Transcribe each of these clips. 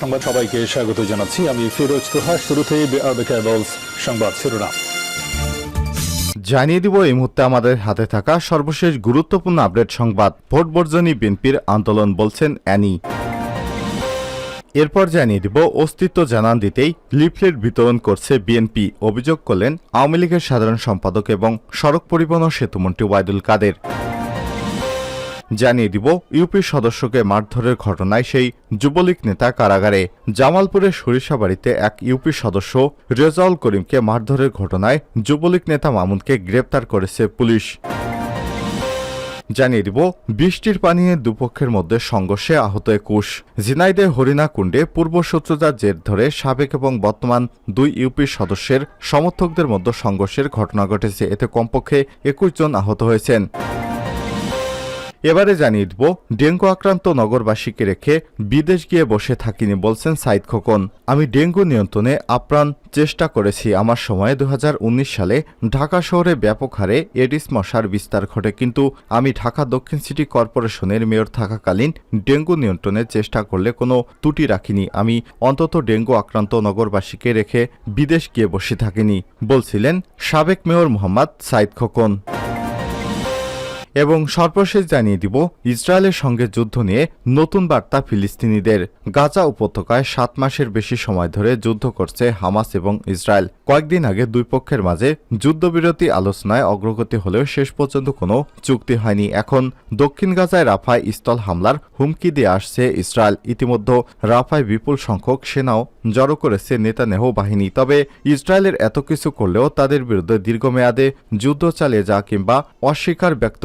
সংবাদ সবাইকে স্বাগত জানাচ্ছি। আমি ফিরোজ তোহা শুরুতেই সংবাদ শিরোনাম। জানিয়ে দিব, এই মুহূর্তে আমাদের হাতে থাকা সর্বশেষ গুরুত্বপূর্ণ আপডেট সংবাদ। ভোট বর্জনী বিএনপির আন্দোলন বলছেন অ্যানি। এরপর জানিয়ে দিব, অস্তিত্ব জানান দিতেই লিফলেট বিতরণ করছে বিএনপি। অভিযোগ করলেন, আওয়ামী লীগের সাধারণ সম্পাদক এবং সড়ক পরিবহন সেতুমন্ত্রী ওয়াইদুল কাদের। জানিয়ে দিব, ইউপির সদস্যকে মারধরের ঘটনায় সেই যুবলীগ নেতা কারাগারে। জামালপুরের সরিষাবাড়িতে এক ইউপি সদস্য রেজাউল করিমকে মারধরের ঘটনায় যুবলীগ নেতা মামুনকে গ্রেপ্তার করেছে পুলিশ। জানিয়ে দিব, বৃষ্টির পানিয়ে দুপক্ষের মধ্যে সংঘর্ষে আহত একুশ। ঝিনাইদে হরিণা কুণ্ডে পূর্বশত্রুতার জের ধরে সাবেক এবং বর্তমান দুই ইউপি সদস্যের সমর্থকদের মধ্যে সংঘর্ষের ঘটনা ঘটেছে। এতে কমপক্ষে একুশ জন আহত হয়েছেন। এবারে জানিয়ে দিব, ডেঙ্গু আক্রান্ত নগরবাসীকে রেখে বিদেশ গিয়ে বসে থাকিনি বলছেন সাইদ খোকন। আমি ডেঙ্গু নিয়ন্ত্রণে আপ্রাণ চেষ্টা করেছি। আমার সময়ে দু হাজার উনিশ সালে ঢাকা শহরে ব্যাপক হারে এডিস মশার বিস্তার ঘটে, কিন্তু আমি ঢাকা দক্ষিণ সিটি কর্পোরেশনের মেয়র থাকাকালীন ডেঙ্গু নিয়ন্ত্রণের চেষ্টা করলে কোনো ত্রুটি রাখিনি। আমি অন্তত ডেঙ্গু আক্রান্ত নগরবাসীকে রেখে বিদেশ গিয়ে বসে থাকিনি, বলছিলেন সাবেক মেয়র মোহাম্মদ সাইদ খোকন। এবং সর্বশেষ জানিয়ে দিব, ইসরায়েলের সঙ্গে যুদ্ধ নিয়ে নতুন বার্তা ফিলিস্তিনিদের। গাজা উপত্যকায় সাত মাসের বেশি সময় ধরে যুদ্ধ করছে হামাস এবং ইসরায়েল। কয়েকদিন আগে দুই পক্ষের মাঝে যুদ্ধবিরতি আলোচনায় অগ্রগতি হলেও শেষ পর্যন্ত কোনো চুক্তি হয়নি। এখন দক্ষিণ গাজায় রাফায় স্থল হামলার হুমকি দিয়ে আসছে ইসরায়েল। ইতিমধ্যে রাফায় বিপুল সংখ্যক সেনাও জড়ো করেছে নেতানেহ বাহিনী। তবে ইসরায়েলের এত কিছু করলেও তাদের বিরুদ্ধে দীর্ঘমেয়াদে যুদ্ধ চালিয়ে যা কিংবা অস্বীকার ব্যক্ত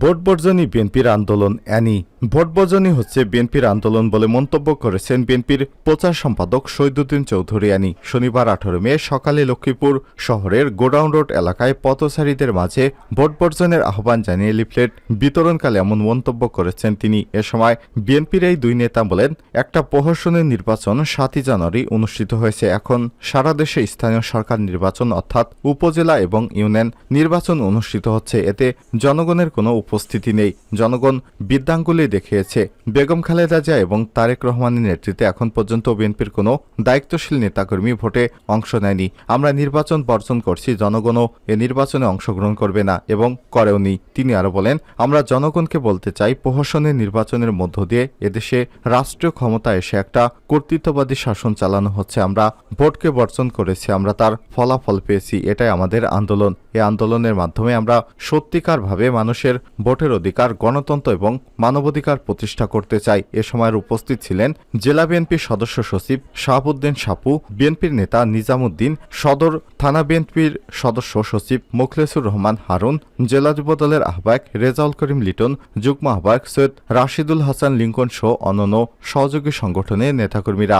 ভোট বর্জনী বিএনপির আন্দোলন অ্যানি ভোট বর্জনী হচ্ছে বিএনপির আন্দোলন বলে মন্তব্য করেছেন বিএনপির প্রচার সম্পাদক শহীদুদ্দিন চৌধুরী অ্যানি শনিবার আঠারো মে সকালে লক্ষ্মীপুর শহরের গোডাউন রোড এলাকায় পথচারীদের মাঝে ভোট বর্জনের আহ্বান জানিয়ে লিফলেট বিতরণকালে এমন মন্তব্য করেছেন তিনি। এ সময় বিএনপির এই দুই নেতা বলেন, একটা প্রহসনের নির্বাচন সাতই জানুয়ারি অনুষ্ঠিত হয়েছে। এখন সারা দেশে স্থানীয় সরকার নির্বাচন অর্থাৎ উপজেলা এবং ইউনিয়ন নির্বাচন অনুষ্ঠিত হচ্ছে। এতে জনগণের কোনো উপস্থিতি নেই। জনগণ বিদ্যাঙ্গুলি দেখিয়েছে। বেগম খালেদা জিয়া এবং তারেক রহমানের নেতৃত্বে এখন পর্যন্ত বিএনপির কোনো দায়িত্বশীল নেতাকর্মী ভোটে অংশ নেয়নি। আমরা নির্বাচন বর্জন করছি, জনগণও এ নির্বাচনে অংশগ্রহণ করবে না এবং করেওনি তিনি আরও বলেন, আমরা জনগণকে বলতে চাই প্রহসনের নির্বাচনের মধ্য দিয়ে এদেশে রাষ্ট্রীয় ক্ষমতা এসে একটা কর্তৃত্ববাদী শাসন চালানো হচ্ছে। আমরা ভোটকে বর্জন করেছি, আমরা তার ফলাফল পেয়েছি, এটাই আমাদের আন্দোলন। এই আন্দোলনের মাধ্যমে আমরা সত্যিকারভাবে মানুষের ভোটের অধিকার, গণতন্ত্র এবং মানবাধিকার প্রতিষ্ঠা করতে চায় এ সময়ের উপস্থিত ছিলেন জেলা বিএনপির সদস্য সচিব শাহাবুদ্দিন সাপু, বিএনপির নেতা নিজামুদ্দিন সদর, থানা বিএনপির সদস্য সচিব মোখলেসুর রহমান হারুন, জেলা যুবদলের আহ্বায়ক রেজাউল করিম লিটন, যুগ্ম আহ্বায়ক সৈয়দ রাশিদুল হাসান লিঙ্কন সহ অন্যান্য সহযোগী সংগঠনের নেতাকর্মীরা।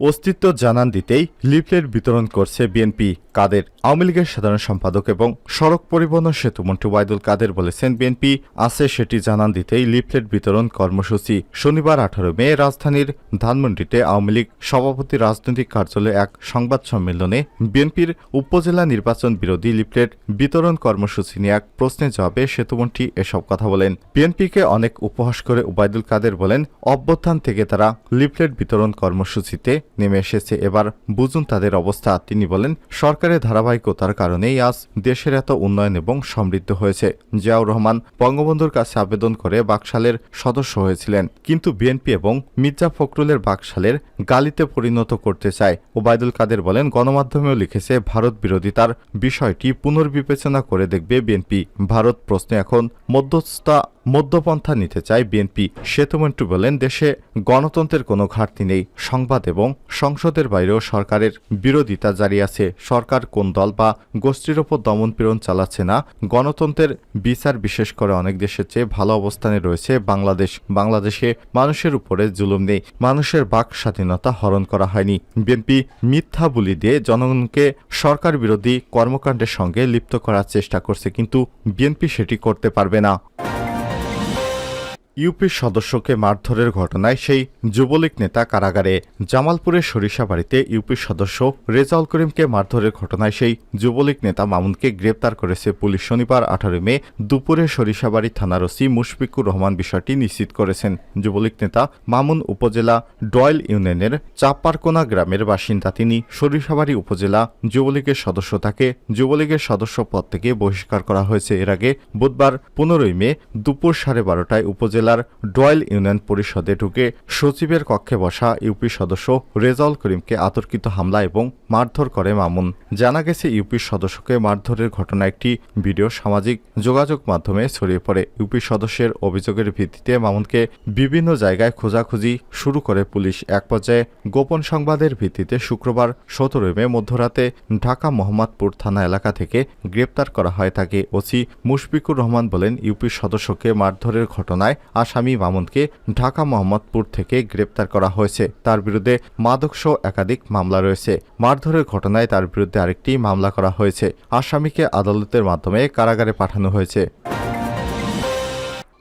অস্তিত্ব জানান দিতেই লিফলেট বিতরণ করছে বিএনপি। কাদের আওয়ামী লীগের সাধারণ সম্পাদক এবং সড়ক পরিবহন সেতুমন্ত্রী ওয়াইদুল কাদের বলেছেন, বিএনপি আছে সেটি জানান দিতেই লিফলেট বিতরণ কর্মসূচি। শনিবার আঠারো মে রাজধানীর ধানমন্ডিতে আওয়ামী লীগ সভাপতি রাজনৈতিক কার্যালয়ে এক সংবাদ সম্মেলনে বিএনপির উপজেলা নির্বাচন বিরোধী লিফলেট বিতরণ কর্মসূচি নিয়ে এক প্রশ্নের জবাবে সেতুমন্ত্রী এসব কথা বলেন। বিএনপিকে অনেক উপহাস করে ওবায়দুল কাদের বলেন, অভ্যুত্থান থেকে তারা লিফলেট বিতরণ কর্মসূচিতে নেমে এসেছে। এবার বুঝুন তাদের অবস্থা। তিনি বলেন, সরকারের ধারাবাহিকতার কারণেই আজ দেশের এত উন্নয়ন এবং সমৃদ্ধ হয়েছে। জিয়াউর রহমান বঙ্গবন্ধুর কাছে আবেদন করে বাকশালের সদস্য হয়েছিলেন। কিন্তু বিএনপি এবং মির্জা ফখরুলের বাকশালের গালিতে পরিণত করতে চায়। ওবায়দুল কাদের বলেন, গণমাধ্যমেও লিখেছে, ভারত বিরোধিতার বিষয়টি পুনর্বিবেচনা করে দেখবে বিএনপি। ভারত প্রশ্নে এখন মধ্যস্থতা মধ্যপন্থা নিতে চায় বিএনপি। শ্বেতমন্ত্রী বলেন, দেশে গণতন্ত্রের কোনো ঘাটতি নেই। সংবাদ এবং সংসদের বাইরেও সরকারের বিরোধিতা জারি আছে। সরকার কোন দল বা গোষ্ঠীর ওপর দমনপীড়ন চালাচ্ছে না, গণতন্ত্রের বিচার বিশেষ করে অনেক দেশের চেয়ে ভালো অবস্থানে রয়েছে বাংলাদেশ। বাংলাদেশে মানুষের উপরে জুলুম নেই। মানুষের বাক স্বাধীনতা হরণ করা হয়নি। বিএনপি মিথ্যা বুলি দিয়ে জনগণকে সরকার বিরোধী কর্মকাণ্ডের সঙ্গে লিপ্ত করার চেষ্টা করছে, কিন্তু বিএনপি সেটি করতে পারবে না। ইউপির সদস্যকে মারধরের ঘটনায় সেই যুবলীগ নেতা কারাগারে, জামালপুরের সরিষাবাড়িতে ইউপির সদস্য রেজাউল করিমকে মারধরের ঘটনায় সেই যুবলীগ নেতা মামুনকে গ্রেপ্তার করেছে পুলিশ। শনিবার আঠারো মে দুপুরে সরিষাবাড়ি থানার ওসি মুশফিকুর রহমান বিষয়টি নিশ্চিত করেছেন। যুবলীগ নেতা মামুন উপজেলা ডয়েল ইউনিয়নের চাপারকোনা গ্রামের বাসিন্দা। তিনি সরিষাবাড়ি উপজেলা যুবলীগের সদস্য। তাকে যুবলীগের সদস্য পদ থেকে বহিষ্কার করা হয়েছে। এর আগে বুধবার পনেরোই মে দুপুর সাড়ে বারোটায় উপজেলার ডয়েল ইউনিয়ন পরিষদে ঢুকে সচিবের কক্ষে বসা ইউপি সদস্য রেজাউল করিমকে আতর্কিত হামলা এবং মারধর করে মামুন। জানা গেছে ইউপির সদস্যকে মারধরের ঘটনা একটি ভিডিও সামাজিক যোগাযোগ মাধ্যমে ছড়িয়ে পড়ে। ইউপি সদস্যের অভিযোগের ভিত্তিতে মামুনকে বিভিন্ন জায়গায় খোঁজাখুঁজি শুরু করে পুলিশ। এক পর্যায়ে গোপন সংবাদের ভিত্তিতে শুক্রবার সতেরোই মে মধ্যরাতে ঢাকা মোহাম্মদপুর থানা এলাকা থেকে গ্রেপ্তার করা হয় তাকে। ওসি মুশফিকুর রহমান বলেন ইউপির সদস্যকে মারধরের ঘটনায় আসামি মামুনকে ঢাকা মোহাম্মদপুর থেকে গ্রেপ্তার করা হয়েছে। তার বিরুদ্ধে মাদকসহ একাধিক মামলা রয়েছে। মারধরের ঘটনায় তার বিরুদ্ধে আরেকটি মামলা করা হয়েছে। আসামিকে আদালতের মাধ্যমে কারাগারে পাঠানো হয়েছে।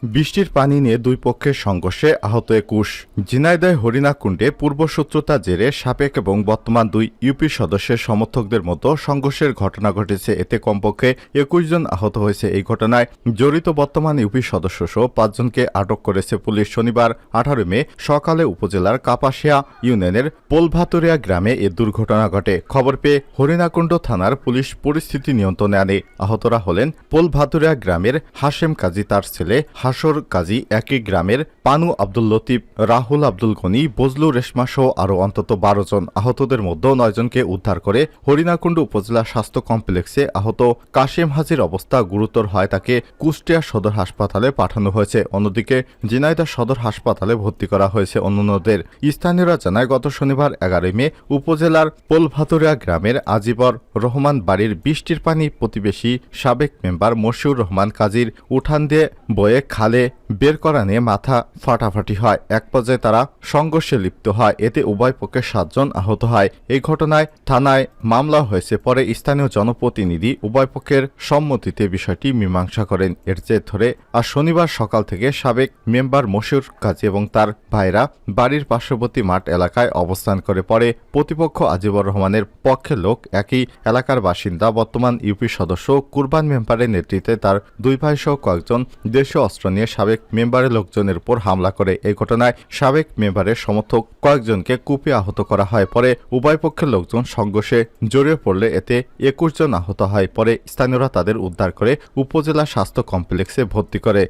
বৃষ্টির পানি নিয়ে দুই পক্ষের সংঘর্ষে আহত একুশ। ঝিনাইদহ হরিণাকুণ্ডে পূর্বশত্রুতা জেরে সাবেক এবং বর্তমান দুই ইউপি সদস্যের সমর্থকদের মতো সংঘর্ষের ঘটনা ঘটেছে। এতে কমপক্ষে একুশ জন আহত হয়েছে এই ঘটনায়। জড়িত বর্তমান ইউপি সদস্য সহ পাঁচজনকে আটক করেছে পুলিশ। শনিবার আঠারো মে সকালে উপজেলার কাপাসিয়া ইউনিয়নের পোলভাতুরিয়া গ্রামে এ দুর্ঘটনা ঘটে। খবর পেয়ে হরিণাকুণ্ড থানার পুলিশ পরিস্থিতি নিয়ন্ত্রণে আনে। আহতরা হলেন পোলভাতুরিয়া গ্রামের হাশেম কাজী, তার ছেলে হাসর কাজী একই গ্রামের পানু আব্দুল লতিফ, রাহুল আব্দুল গনি, বজলু রেশমা সহ আরও অন্তত বারো জন আহতদের মধ্যে নয়জনকে উদ্ধার করে হরিণাকুণ্ড উপজেলা স্বাস্থ্য কমপ্লেক্সে আহত কাশেম হাজির অবস্থা গুরুতর হয় তাকে কুষ্টিয়া সদর হাসপাতালে পাঠানো হয়েছে। অন্যদিকে জিনাইদা সদর হাসপাতালে ভর্তি করা হয়েছে অন্যান্যদের। স্থানীয়রা জানায়, গত শনিবার এগারোই মে উপজেলার পোলভাতুরিয়া গ্রামের আজিবর রহমান বাড়ির বৃষ্টির পানি প্রতিবেশী সাবেক মেম্বার মশিউর রহমান কাজীর উঠান দিয়ে বয়ে খালে বের করা নিয়ে মাথা ফাটাফাটি হয়। এক পর্যায়ে তারা সংঘর্ষে লিপ্ত হয়। এতে উভয় পক্ষের সাতজন আহত হয়। এই ঘটনায় থানায় মামলা হয়েছে। পরে স্থানীয় জনপ্রতিনিধি উভয় পক্ষের সম্মতিতে বিষয়টি মীমাংসা করেন। এর জের ধরে আর শনিবার সকাল থেকে সাবেক মেম্বার মশিউর কাজী এবং তার ভাইরা বাড়ির পার্শ্ববর্তী মাঠ এলাকায় অবস্থান করে। পরে প্রতিপক্ষ আজিবর রহমানের পক্ষের লোক একই এলাকার বাসিন্দা। বর্তমান ইউপি সদস্য কুরবান মেম্বারের নেতৃত্বে তার দুই ভাই সহ কয়েকজন দেশীয় অস্ত্র নিয়ে সাবেক মেম্বারের লোকজনের উপর হামলা করে। এই ঘটনায় সাবেক মেম্বারের সমর্থক কয়েকজনকে কুপে আহত করা হয়। পরে উভয় পক্ষের লোকজন সংঘর্ষে জড়িয়ে পড়লে এতে একুশ জন আহত হয়। পরে স্থানীয়রা তাদের উদ্ধার করে উপজেলা স্বাস্থ্য কমপ্লেক্সে ভর্তি করে।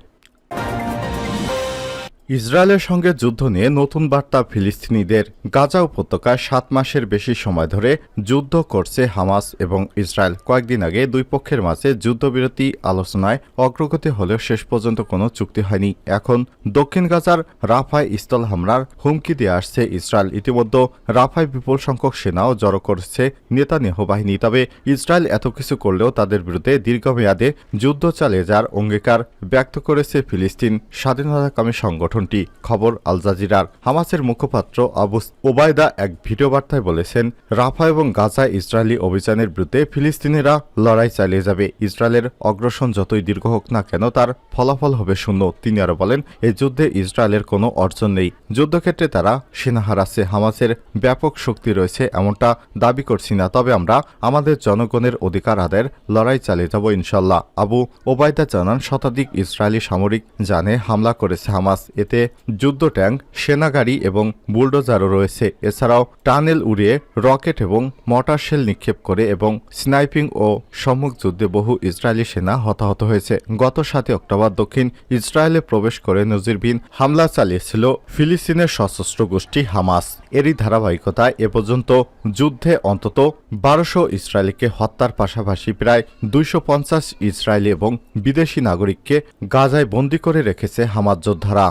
ইসরায়েলের সঙ্গে যুদ্ধ নিয়ে নতুন বার্তা ফিলিস্তিনিদের গাজা উপত্যকায় সাত মাসের বেশি সময় ধরে যুদ্ধ করছে হামাস এবং ইসরায়েল। কয়েকদিন আগে দুই পক্ষের মাঝে যুদ্ধবিরতি আলোচনায় অগ্রগতি হলেও শেষ পর্যন্ত কোনো চুক্তি হয়নি। এখন দক্ষিণ গাজার রাফায় স্থল হামলার হুমকি দিয়ে আসছে ইসরায়েল। ইতিমধ্যে রাফায় বিপুল সংখ্যক সেনাও জড়ো করছে নেতানিয়াহু বাহিনী। তবে ইসরায়েল এত কিছু করলেও তাদের বিরুদ্ধে দীর্ঘমেয়াদে যুদ্ধ চালিয়ে যাওয়ার অঙ্গীকার ব্যক্ত করেছে ফিলিস্তিন স্বাধীনতাকামী সংগঠনটি খবর আল জাজিরার। হামাসের মুখপাত্র আবু ওবায়দা এক ভিডিও বার্তায় বলেছেন, রাফা এবং গাজা ইসরায়েলি অভিযানের বিরুদ্ধে ফিলিস্তিনিরা লড়াই চালিয়ে যাবে। ইসরায়েলের অগ্রসন যতই দীর্ঘ হোক না কেন, তার ফলাফল হবে শূন্য। তিনি আরও বলেন এই যুদ্ধে ইসরায়েলের কোনো অর্জন নেই। যুদ্ধক্ষেত্রে তারা সেনা হারাচ্ছে হামাসের ব্যাপক শক্তি রয়েছে এমনটা দাবি করছি না। তবে আমরা আমাদের জনগণের অধিকার আদায়ের লড়াই চালিয়ে যাব ইনশাল্লাহ। আবু ওবায়দা জানান, শতাধিক ইসরায়েলি সামরিক জানে হামলা করেছে হামাস। এতে যুদ্ধ ট্যাঙ্ক সেনাগাড়ি এবং বুলডোজারও রয়েছে। এছাড়াও টানেল উড়িয়ে রকেট এবং মটার শেল নিক্ষেপ করে এবং স্নাইপিং ও সম্মুখ যুদ্ধে বহু ইসরায়েলি সেনা হতাহত হয়েছে। গত সাতই অক্টোবর দক্ষিণ ইসরায়েলে প্রবেশ করে নজিরবিন হামলা চালিয়েছিল ফিলিস্তিনের সশস্ত্র গোষ্ঠী হামাস। এরই ধারাবাহিকতায় এ পর্যন্ত যুদ্ধে অন্তত বারোশো ইসরায়েলিকে হত্যার পাশাপাশি প্রায় দুইশো পঞ্চাশ ইসরায়েলি এবং বিদেশি নাগরিককে গাজায় বন্দী করে রেখেছে হামাজ যোদ্ধারা।